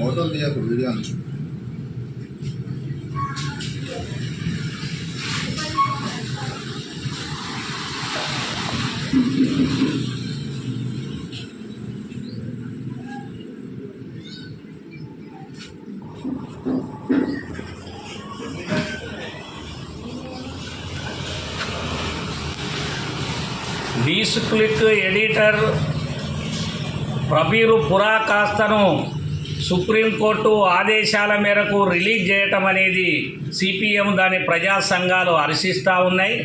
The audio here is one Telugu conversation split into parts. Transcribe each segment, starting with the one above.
ఫోటోలు తీయక వీడియో ఉంది. న్యూస్ క్లిక్ ఎడిటర్ ప్రబీరు పురా కాస్తను సుప్రీంకోర్టు ఆదేశాల మేరకు రిలీజ్ చేయటం అనేది సిపిఎం దాని ప్రజా సంఘాలు హర్షిస్తూ ఉన్నాయి.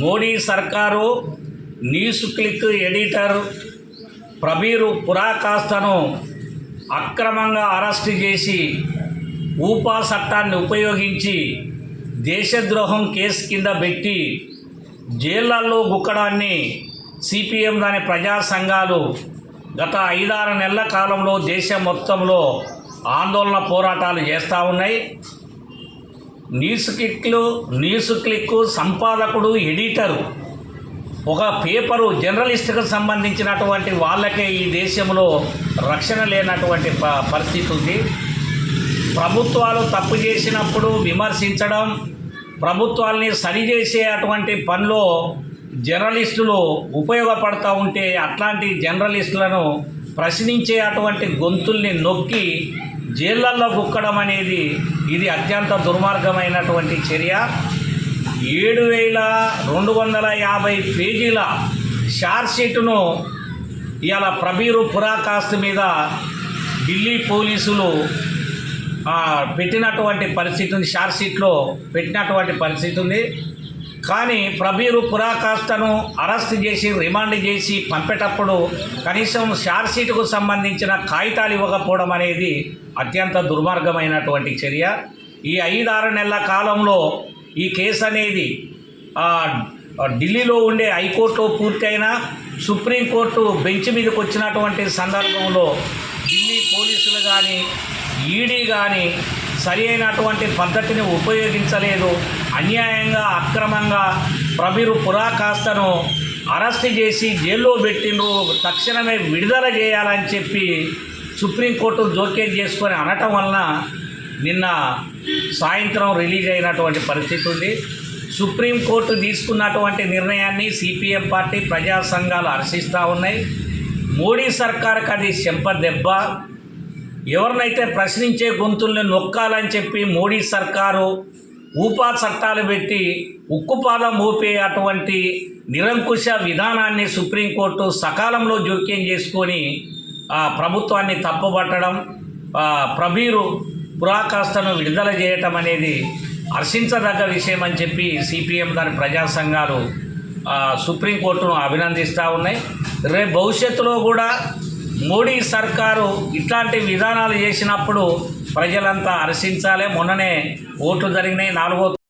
మోడీ సర్కారు న్యూస్ క్లిక్ ఎడిటర్ ప్రబీరు పురాకాస్తను అక్రమంగా అరెస్ట్ చేసి ఊపా చట్టాన్ని ఉపయోగించి దేశద్రోహం కేసు కింద పెట్టి జైళ్ళలో గుక్కడాన్ని సిపిఎం దాని ప్రజా సంఘాలు గత ఐదారు నెలల కాలంలో దేశం మొత్తంలో ఆందోళన పోరాటాలు చేస్తూ ఉన్నాయి. న్యూస్ క్లిక్లు న్యూస్ క్లిక్ సంపాదకుడు ఎడిటరు ఒక పేపరు జర్నలిస్ట్కు సంబంధించినటువంటి వాళ్ళకే ఈ దేశంలో రక్షణ లేనటువంటి ప పరిస్థితి ఉంది. ప్రభుత్వాలు తప్పు చేసినప్పుడు విమర్శించడం ప్రభుత్వాల్ని సరిచేసే అటువంటి పనిలో జర్నలిస్టులు ఉపయోగపడతా ఉంటే అట్లాంటి జర్నలిస్టులను ప్రశ్నించే అటువంటి గొంతుల్ని నొక్కి జైళ్ళల్లో గుక్కడం అనేది ఇది అత్యంత దుర్మార్గమైనటువంటి చర్య. ఏడు వేల రెండు వందల యాభై పేజీల షార్ట్షీట్ను ఇవాళ ప్రబీరు పురాకాస్తు మీద ఢిల్లీ పోలీసులు పెట్టినటువంటి పరిస్థితి ఉంది. షార్ట్షీట్లో పెట్టినటువంటి పరిస్థితి ఉంది. కానీ ప్రబీరు పురాకాస్తను అరెస్ట్ చేసి రిమాండ్ చేసి పంపేటప్పుడు కనీసం షార్ట్షీట్కు సంబంధించిన కాగితాలు ఇవ్వకపోవడం అనేది అత్యంత దుర్మార్గమైనటువంటి చర్య. ఈ ఐదారు నెలల కాలంలో ఈ కేసు అనేది ఢిల్లీలో ఉండే హైకోర్టులో పూర్తయిన సుప్రీంకోర్టు బెంచ్ మీదకి వచ్చినటువంటి సందర్భంలో ఢిల్లీ పోలీసులు కానీ ఈడీ కానీ సరి అయినటువంటి పద్ధతిని ఉపయోగించలేదు. అన్యాయంగా అక్రమంగా ప్రబీరు పురాకాస్తను అరెస్ట్ చేసి జైల్లో పెట్టిండ్రు. తక్షణమే విడుదల చేయాలని చెప్పి సుప్రీంకోర్టు జోక్యం చేసుకొని అనటం వలన నిన్న సాయంత్రం రిలీజ్ అయినటువంటి పరిస్థితి ఉంది. సుప్రీంకోర్టు తీసుకున్నటువంటి నిర్ణయాన్ని సిపిఎం పార్టీ ప్రజా సంఘాలు హర్షిస్తూ ఉన్నాయి. మోడీ సర్కార్కి అది చెంప దెబ్బ ఎవరినైతే ప్రశ్నించే గొంతుల్ని నొక్కాలని చెప్పి మోడీ సర్కారు ఊపా చట్టాలు పెట్టి ఉక్కుపాదం ఊపే అటువంటి నిరంకుశ విధానాన్ని సుప్రీంకోర్టు సకాలంలో జోక్యం చేసుకొని ఆ ప్రభుత్వాన్ని తప్పుపట్టడం ఆ, ప్రబీరు పురాకాస్తను విడుదల చేయటం అనేది హర్షించదగ్గ విషయం అని చెప్పి సిపిఎం దాని ప్రజా సంఘాలు సుప్రీంకోర్టును అభినందిస్తూ ఉన్నాయి. రేపు భవిష్యత్తులో కూడా మోడీ సర్కారు ఇట్లాంటి విధానాలు చేసినప్పుడు ప్రజలంతా హర్షించాలి. మొన్ననే ఓట్లు జరిగినాయి నాలుగో